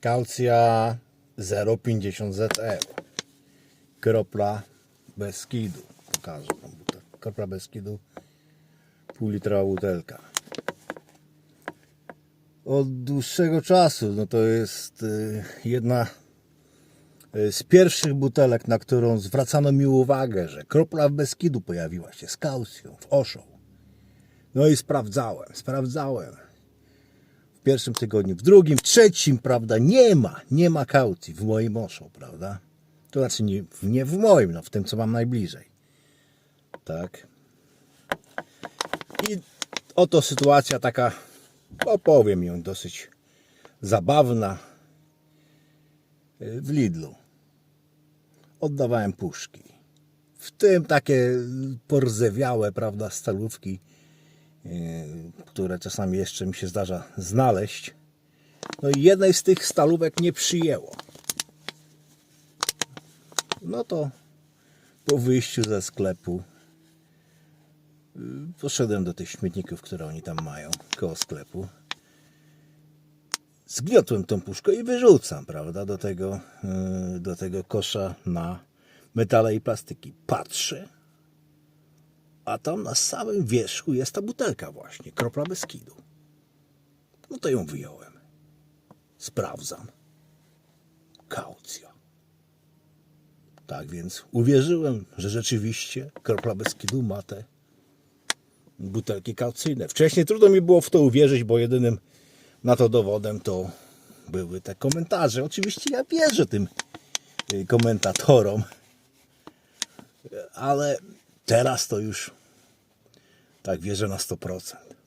Kaucja 0,50 ZE. Kropla Beskidu. Pokażę wam butelkę. Kropla Beskidu. Półlitrowa butelka. Od dłuższego czasu, no to jest y, jedna y, z pierwszych butelek, na którą zwracano mi uwagę, że kropla Beskidu pojawiła się z kaucją w Oszą. No i sprawdzałem, sprawdzałem w pierwszym tygodniu, w drugim, w trzecim, prawda, nie ma, nie ma kaucji w moim oszu, prawda? To znaczy nie, nie w moim, no w tym, co mam najbliżej. Tak. I oto sytuacja taka, opowiem ją, dosyć zabawna w Lidlu. Oddawałem puszki. W tym takie porzewiałe, prawda, stalówki które czasami jeszcze mi się zdarza znaleźć. No i jednej z tych stalówek nie przyjęło. No to po wyjściu ze sklepu y, poszedłem do tych śmietników, które oni tam mają koło sklepu. Zgniotłem tą puszkę i wyrzucam, prawda, do tego, y, do tego kosza na metale i plastyki. Patrzę, a tam na samym wierzchu jest ta butelka właśnie, kropla Beskidu. No to ją wyjąłem. Sprawdzam. Kaucja. Tak więc uwierzyłem, że rzeczywiście kropla Beskidu ma te butelki kaucyjne. Wcześniej trudno mi było w to uwierzyć, bo jedynym na to dowodem to były te komentarze. Oczywiście ja wierzę tym y, komentatorom, ale teraz to już tak wierzę na 100%.